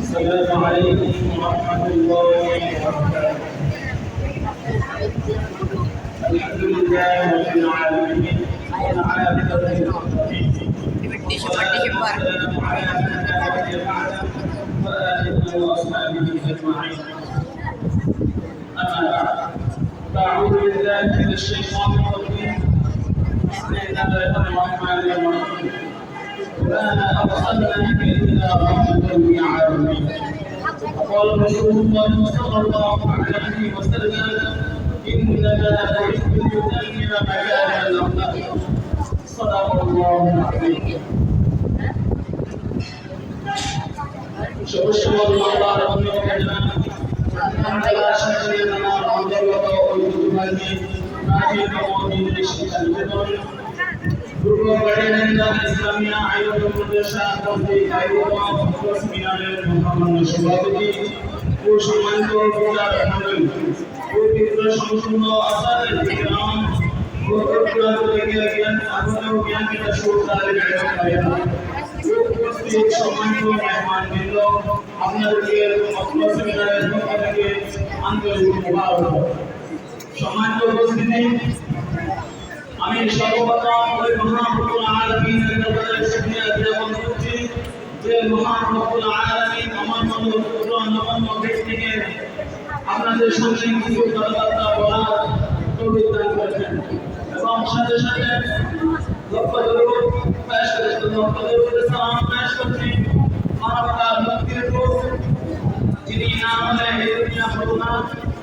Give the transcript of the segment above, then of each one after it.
السلام عليكم ورحمة الله وبركاته الحمد لله رب العالمين. والعافية للمحسنين أعوذ بالله من الشيطان الرجيم بسم الله الرحمن الرحيم وأنا أرسلنا بك رب وقال رسول الله صلى الله عليه وسلم انما بعثت لتنمي مكان الاخلاق صدق الله العظيم شوشو الله رب العالمين أنتلا شكرا لنا عبد الله وعبد الله ما في قوم من পূর্ব গাড়িয়ান্দ্র ইসলামিয়া আয়োজন প্রদেশা কর্তৃক আয়োজিত মিনারের মহামান্য সভাপতি ও সম্মানিত পূজার মণ্ডলী পবিত্র সম্পূর্ণ আচারের গ্রাম ও প্রকৃত থেকে জ্ঞান জ্ঞান পক্ষ থেকে আন্তরিক মুবারক সম্মানিত উপস্থিতি আমি সর্বপ্রথম ওই মহাপ্রভুল দরবারে শুকরিয়া জ্ঞাপন করছি যে মহাপ্রভুল আলমিন আমার মতো পুত্র নবম ব্যক্তিকে আপনাদের সামনে কিছু কথাবার্তা বলার এবং সাথে সাথে লক্ষ্য দরুদ পেশ পেশ করছি মানবতার মুক্তির যিনি না হলে এই দুনিয়া না,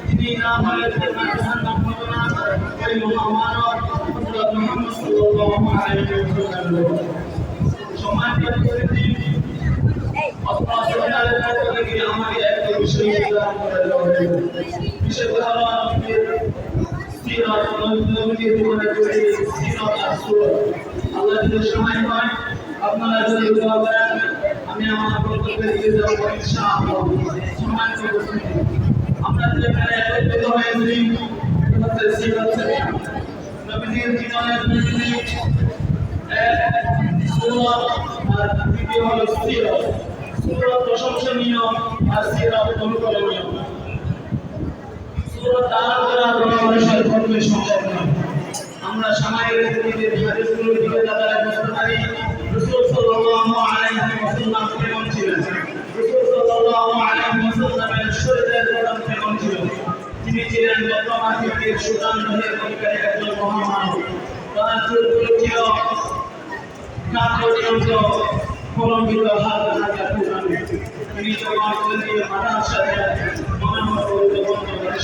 যিনি না হলে জান্নাত জাহান্নাম না হযরত মুহাম্মদ সাল্লাল্লাহু আলাইহি ওয়াসাল্লাম সম্মানিত উপস্থিতি আপনার সেমিনারের পক্ষ থেকে আমাকে একটা বিষয় প্রদান করে দেওয়া হলো বিষয়টা হলো আমাদের সিরাত আমার যে এখানে হয়েছি নবীজির জীবনের প্রতি এক সুরাত আর দ্বিতীয় হলো সুরাত। প্রশংসনীয় আর সিরাত অনুকরণীয়। সুরাত তার দ্বারা নয়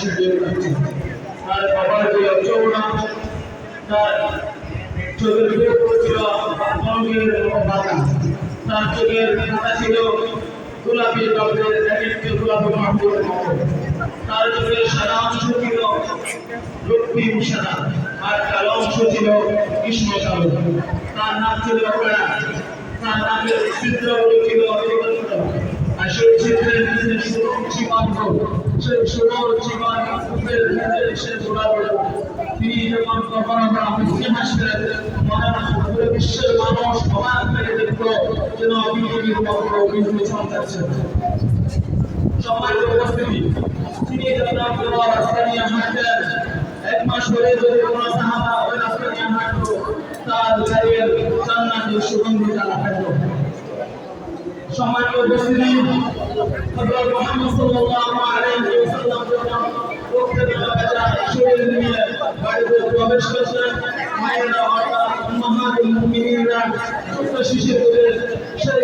ছিলেন তার বাবা চোখের উপর ছিল তার চোখের খাতা ছিল গোলাপি রঙের গোলাপি মাহবুবের তার সাদা অংশ ছিল রক্তিম সাদা আর কালো অংশ ছিল কৃষ্ণ কালো তার তার নামের চিত্রগুলো ছিল আর সেই চিত্রের ভিতরে সেই জীবন সে জোড়া তিনি যখন কখনো মুসলিম হাসলেন মনে পুরো বিশ্বের মানুষ সমান করে দেখল যেন পক্ষ বিজেপি সন্ত্রাসে সম্মানিত উপস্থিতি। তিনি যখন কোনো রাস্তা নিয়ে এক মাস পরে যদি কোনো সাহাবা ওই রাস্তা হাঁটতো তার গাড়ির জান্নাতের সুগন্ধি তারা সম্মানিত উপস্থিতি, হযরত মুহাম্মদ সাল্লাল্লাহু আলাইহি ওয়াসাল্লাম যখন প্রত্যেক বাচ্চা শরীর নিয়ে বাড়িতে প্রবেশ করছেন মায়েরা অর্থাৎ উম্মাহাতুল মুমিনিনরা, ছোট্ট শিশুদের সেই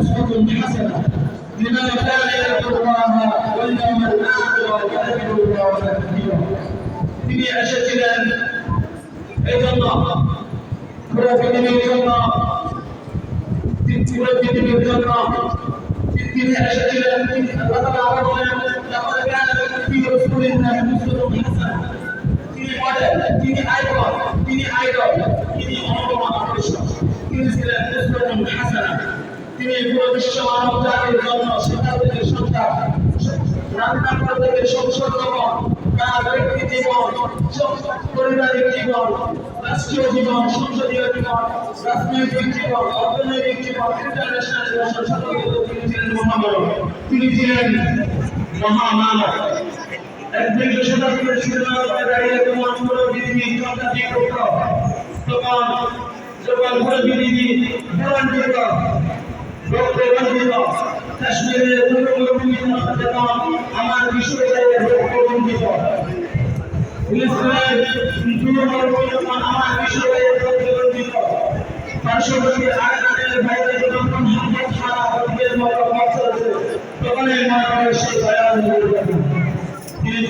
أسوة حسنة لمن كان يتقي الله واليوم الآخر ويؤمن بالله في أشتنا أيضا ترافق من الجنة ترافق من الجنة في أشتنا لقد عرفنا لقد كان في رسول الله মডেল তিনি আইকন তিনি আইডল, তিনি অনুপমা আদর্শ তিনি ছিলেন উসওয়াতুন হাসানা। তিনি পুরো বিশ্ব মানব জাতির জন্য সন্তান থেকে সন্তান। রান্নাঘর থেকে সংসদ জীবন, তার ব্যক্তি জীবন, পারিবারিক জীবন, রাষ্ট্রীয় জীবন, সংসদীয় জীবন, রাজনৈতিক জীবন, অর্থনৈতিক জীবন ইন্টারন্যাশনাল রিলেশন সকল তিনি ছিলেন মহামানব। তিনি ছিলেন মহামানব। একদিকে শতাব্দীর শিরোনামে দাঁড়িয়ে তোমার পুরো পৃথিবী দিয়ে করত তখন যখন পুরো পৃথিবী ভুলান্তিত রক্তবন্ধিত কাশ্মীরের আমার বিশ্ববিদ্যালয়ে রক্তবন্ধিত ইসরায়েল পূর্বভূমি আমার বিশ্ববিদ্যালয়ে রক্তবন্ধিত পার্শ্ববর্তী আয়াতের বাইরে যখন হাত ছাড়া হত্যের মতো চলছে তখন এই মহামারী সেই ভয়াল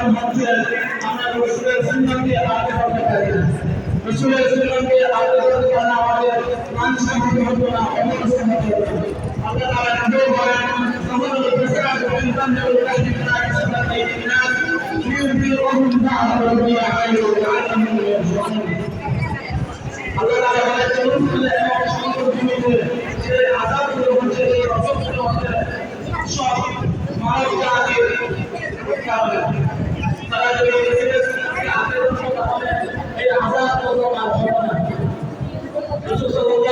একমাত্র কারণ আমরা রসুলের সুন্নতকে আগে করতে পারি রসুলের সুন্নতকে আগে করতে পারলে আমাদের লাঞ্ছিত হতে হতো না অবস্থ হতো আল্লাহ তাআলা নিজেও বলেন আমাদের বিশাল ইনসান যে কাহিনী তাকে সাথে এই নাস লিউবিরুহুম বা'দাল্লাহি আলাইহি ওয়া আলামিন আল্লাহ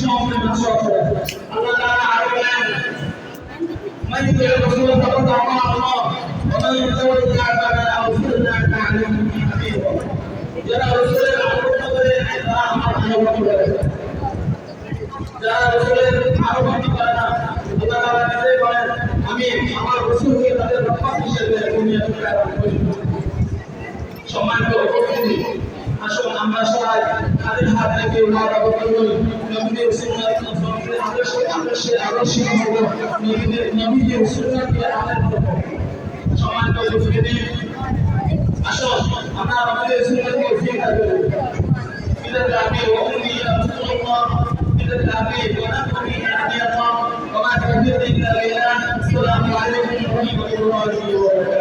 সব মানুষ হবে আল্লাহ তাআলা আরো বলেন من يطع الرسول فقد اطاع الله ومن يتولى فما ارسلناك عليهم حفيظا যারা রসুলের আনুগত্য করে তারা আমার আনুগত্য করে যারা রসুলের আনুগত্য করে না আল্লাহ তাআলা নিজেই বলেন আমি আমার রসুলকে তাদের রক্ষক হিসেবে দুনিয়াতে প্রেরণ করি সম্মানিত উপস্থিতি আসুন আমরা সবাই তাদের হাত রেখে ওয়াদাবদ্ধ করি নবীদের সুন্নাত নবীদের আদর্শে আদর্শে আদর্শিক হব নবীদের নবীদের সুন্নাতকে আমাদের করব সম্মানিত উপস্থিতি আসুন আমরা আমাদের সুন্নাতকে ফিরে করি بدأت أبي وأمي يا رسول الله بدأت أبي ونفسي يا نبي الله وما تكفر إلا بالله السلام عليكم ورحمة الله وبركاته